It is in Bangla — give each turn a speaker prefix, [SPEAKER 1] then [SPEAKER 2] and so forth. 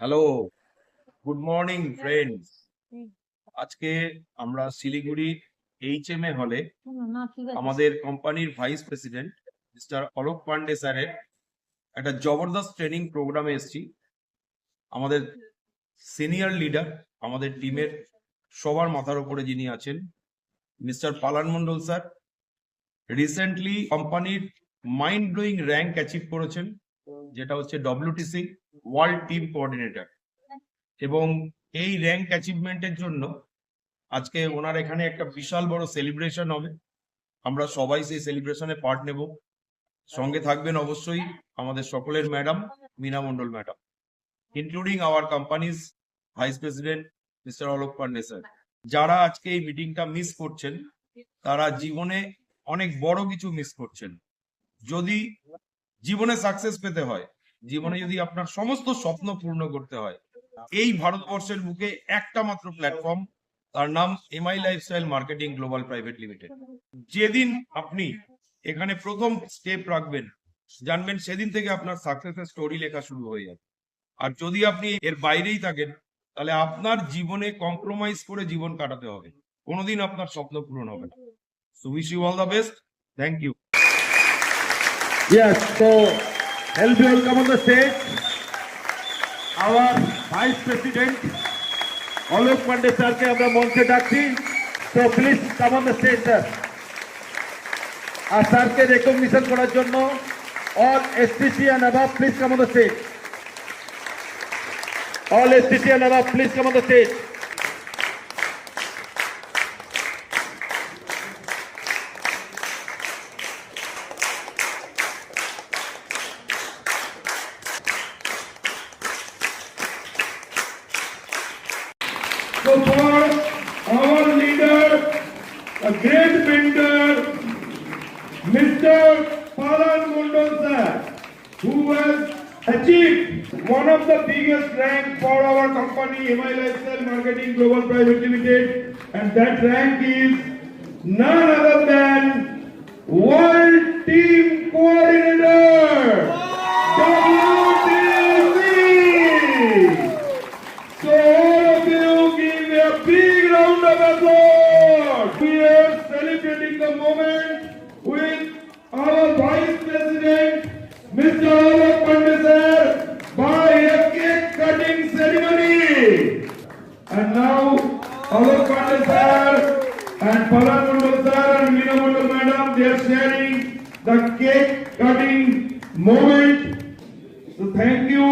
[SPEAKER 1] হ্যালো গুড মর্নিং ফ্রেন্ডস আজকে আমরা শিলিগুড়ি এইচ এম এ হলে আমাদের কোম্পানির vice president mister Alok Pandey স্যারের একটা জবরদস্ত ট্রেনিং প্রোগ্রামে এসেছি। আমাদের সিনিয়র লিডার আমাদের টিমের সবার মাথার উপরে যিনি আছেন mister Palan Mondal sir recently কোম্পানির মাইন্ড ব্লোয়িং র্যাঙ্ক অ্যাচিভ করেছেন যেটা হচ্ছে ডব্লিউটিসি ওয়ার্ল্ড টিম কোঅর্ডিনেটর এবং এই র্যাঙ্ক অ্যাচিভমেন্টের জন্য আজকে ওনার এখানে একটা বিশাল বড় সেলিব্রেশন হবে। আমরা সবাই সেই সেলিব্রেশনে পার্ট নেব। সঙ্গে থাকবেন অবশ্যই আমাদের সকলের madam Mina Mondal madam including our companies vice president mister Alok Pandey sir যারা আজকে এই মিটিংটা মিস করছেন, তারা জীবনে অনেক বড় কিছু মিস করছেন। যদি জীবনে সাকসেস পেতে হয় জীবনে যদি আপনার সমস্ত স্বপ্ন পূর্ণ করতে হয় এই ভারতবর্ষের বুকে একটা মাত্র প্ল্যাটফর্ম তার নাম MI lifestyle marketing global private limited যেদিন আপনি এখানে প্রথম স্টেপ রাখবেন জানবেন সেদিন থেকে আপনার সাকসেসের স্টোরি লেখা শুরু হয়ে যাবে। আর যদি আপনি এর বাইরেই থাকেন তাহলে আপনার জীবনে কম্প্রোমাইজ করে জীবন কাটাতে হবে। কোনোদিন আপনার স্বপ্ন পূরণ হবে না। So wish you all the best thank you
[SPEAKER 2] Yes, so me welcome on the stage. Our Vice President, Alok Pandey স্যারকে আমরা মঞ্চে ডাকছি। তো please come on the stage sir আর স্যারকে রেকগনিশন করার জন্য all STC and above please come on the stage all STC and above please come on the stage So for our leader, a great mentor, Mr. Palan sir, who has achieved one of the biggest rank for our company, MI Lifestyle Marketing Global Private Limited, and that rank is none other than World Team a big round of applause. We are celebrating the moment with our Vice President, Mr. Alok Pandey sir, by a cake cutting ceremony. And now Alok Pandey sir and Palan sir and Meena madam, they are sharing the cake cutting moment. So thank you.